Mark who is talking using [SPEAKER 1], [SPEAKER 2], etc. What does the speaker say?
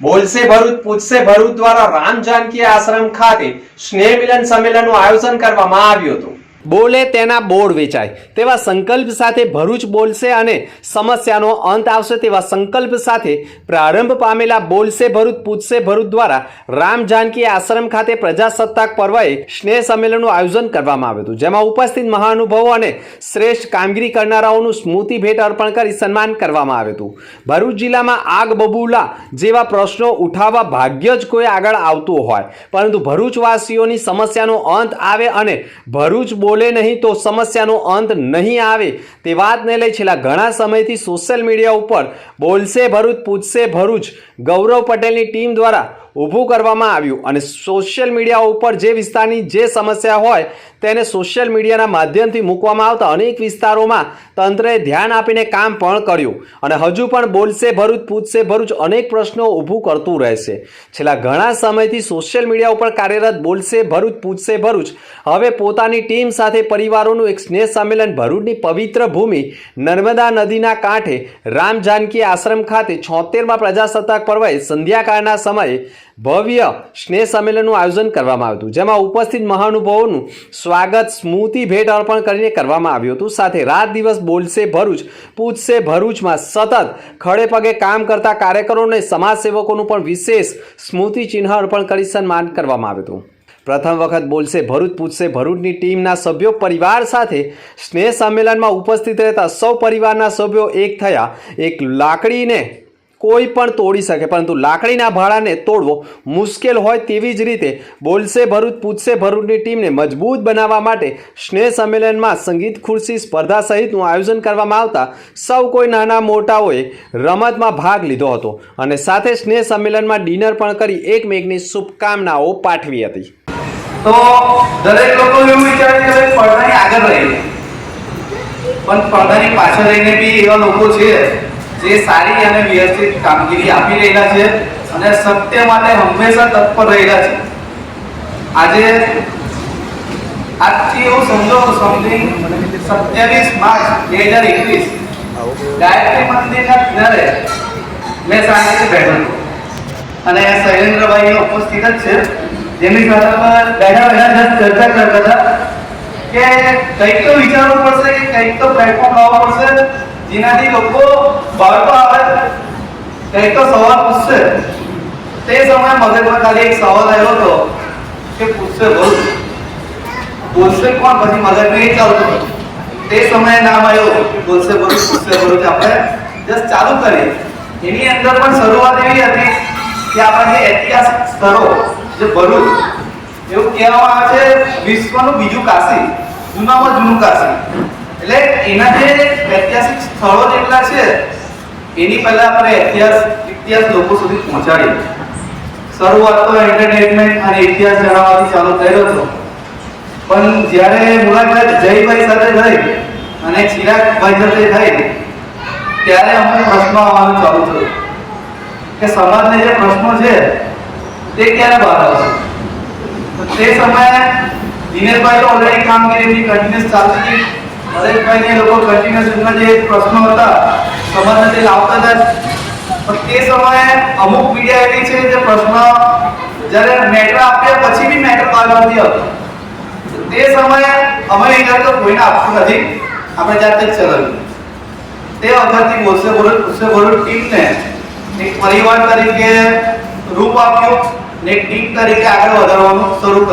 [SPEAKER 1] બોલશે ભરૂચ, પૂછશે ભરૂચ દ્વારા રામ જાનકી આશ્રમ ખાતે સ્નેહ મિલન સંમેલનનું આયોજન કરવામાં આવ્યું હતું. બોલે તેના બોર્ડ વેચાય. તેવા સંકલ્પ સાથે ભરૂચ બોલશે અને સમસ્યાનો અંત આવશે તેવા સંકલ્પ સાથે પ્રારંભ પામેલા બોલશે ભરૂચ, પૂછશે ભરૂચ દ્વારા રામ જાનકી આશ્રમ ખાતે પ્રજાસત્તાક પર્વએ સ્નેહ સંમેલનનું આયોજન કરવામાં આવ્યું હતું, જેમાં ઉપસ્થિત મહાનુભાવો અને શ્રેષ્ઠ કામગીરી કરનારાઓનું સ્મૃતિ ભેટ અર્પણ કરી સન્માન કરવામાં આવ્યું હતું. ભરૂચ જિલ્લામાં આગ બબૂલા જેવા પ્રશ્નો ઉઠાવવા ભાગ્ય જ કોઈ આગળ આવતું હોય. પરંતુ ભરૂચવાસીઓની સમસ્યાનો અંત આવે અને ભરૂચ બોલે નહીં તો સમસ્યાનો અંત નહીં આવે. તે વાતને લઈ છેલ્લા ઘણા સમયથી સોશિયલ મીડિયા ઉપર બોલશે ભરૂચ, પૂછશે ભરૂચ. ગૌરવ પટેલની ટીમ દ્વારા ઊભું કરવામાં આવ્યું અને સોશિયલ મીડિયા ઉપર જે વિસ્તારની જે સમસ્યા હોય તેને સોશિયલ મીડિયાના માધ્યમથી મૂકવામાં આવતા અનેક વિસ્તારોમાં તંત્રએ ધ્યાન આપીને કામ પણ કર્યું અને હજુ પણ બોલશે ભરૂચ, પૂછશે ભરૂચ અનેક પ્રશ્નો ઊભું કરતું રહેશે. છેલ્લા ઘણા સમયથી સોશિયલ મીડિયા ઉપર કાર્યરત બોલશે ભરૂચ, પૂછશે ભરૂચ. હવે પોતાની ટીમ સાથે પરિવારોનું એક સ્નેહ સંમેલન ભરૂચની પવિત્ર ભૂમિ નર્મદા નદીના કાંઠે રામ જાનકી આશ્રમ ખાતે છોતેરમાં પ્રજાસત્તાક પર્વે સંધ્યાકાળના સમયે ભવ્ય સ્નેહ સંમેલનનું આયોજન કરવામાં આવ્યું હતું. જેમાં ઉપસ્થિત મહાનુભાવોનું સ્વાગત, સ્મૃતિ, ભેટ અર્પણ કરીને કરવામાં આવ્યું હતું. સાથે રાત દિવસ બોલશે ભરૂચ, પૂછશે ભરૂચમાં સતત ખડે પગે કામ કરતા કાર્યકરોને સમાજસેવકોનું પણ વિશેષ સ્મૃતિ ચિહ્ન અર્પણ કરી સન્માન કરવામાં આવ્યું હતું. પ્રથમ વખત બોલશે ભરૂચ, પૂછશે ભરૂચની ટીમના સભ્યો. પરિવાર સાથે સ્નેહ સંમેલનમાં ઉપસ્થિત રહેતા સૌ પરિવારના સભ્યો એક થયા. એક લાકડીને કોઈ પણ તોડી શકે, પરંતુ લાકડીના ભાડાને તોડવો મુશ્કેલ હોય તેવી જ રીતે બોલશે ભરૂચ, પૂછશે ભરૂચની ટીમને મજબૂત બનાવવા માટે સ્નેહ સંમેલનમાં સંગીત ખુરશી સ્પર્ધા સહિતનું આયોજન કરવામાં આવતા સૌ કોઈ નાના મોટાઓએ રમતમાં ભાગ લીધો હતો અને સાથે સ્નેહ સંમેલનમાં ડિનર પણ કરી એકમેકની શુભકામનાઓ પાઠવી હતી.
[SPEAKER 2] તો દરેક લોકો એવું વિચારે કે સ્પર્ધાની આગળ રહીએ. પણ સ્પર્ધાની પાછળ રહીને બી એવા લોકો છે જે સારી અને વ્યવસ્થિત કામગીરી આપી રહેલા છે અને સત્ય માટે હંમેશા તત્પર રહેલા છે. આજે આજથી એવું સમજો સમથિંગ સત્યાવીસ માર્ચ બે હજાર એકવીસ ગાયત્રી મંદિરના કિનારે મેં સાંજે બેઠો અને શૈલેન્દ્રભાઈ ઉપસ્થિત જ છે. જેમની સાથે બેઠા બેઠા ચર્ચા કરતા હતા કે કંઈક તો વિચારવું પડશે, કંઈક તો પ્લેટફોર્મ લાવવું પડશે. જેનાથી લોકો બાળકો આવે, કંઈક તો સવાલ પૂછશે. તે સમયે મગજમાં ખાલી એક સવાલ આવ્યો હતો કે પૂછશે બહુ બોલશે કોણ? પછી મગજ નહીં ચાલતું તે સમયે નામ આવ્યું, બોલશે, બોલ, પૂછશે બહુ આપણે જસ્ટ ચાલુ કરીએ. એની અંદર પણ શરૂઆત એવી હતી કે આપણે જે ઐતિહાસિક સ્થળો, જે ભરૂચ, એવું કહેવામાં આવે છે વિશ્વનું બીજું કાશી, જૂનામાં જૂનું કાશી. એટલે એના જે ઐતિહાસિક સ્થળો જેટલા છે, એની પહેલા આપણે ઇતિહાસ ઇતિહાસ લોકો સુધી પહોંચાડીએ શરૂઆત તો એન્ટરટેનમેન્ટ અને ઇતિહાસ જણાવવાથી ચાલુ થયેલો હતો. પણ જ્યારે મુલાકાત જયભાઈ સાથે થઈ અને ચિરાગભાઈ સાથે થઈ, ત્યારે અમને પ્રશ્નો આવવાનું ચાલુ થયું. કે સમાજને જે પ્રશ્નો છે, તે ક્યારે બહાર આવશે? તે સમયે દિનેશભાઈ ઓલરેડી કામગીરી કન્ટિન્યુઅસ ચાલતી હતી નરેશભાઈને એ લોકો કન્ટિન્યુઅસ એમના જે પ્રશ્નો હતા સમાજને તે લાવતા હતા. પણ તે સમયે અમુક મીડિયા એવી છે જે પ્રશ્ન જ્યારે મેટર આપ્યા પછી બી મેટર બહાર નથી આવતો. તે સમયે અમે વિચાર તો કોઈને આપતું નથી. આપણે જાતે જ ચલાવ્યું. તે વખતથી બોલશે બોલું પૂછશે બોલું ટીમને એક પરિવાર તરીકે રૂપ આપ્યું ને એક ટીમ તરીકે આગળ વધારવાનું શરૂ કર્યું.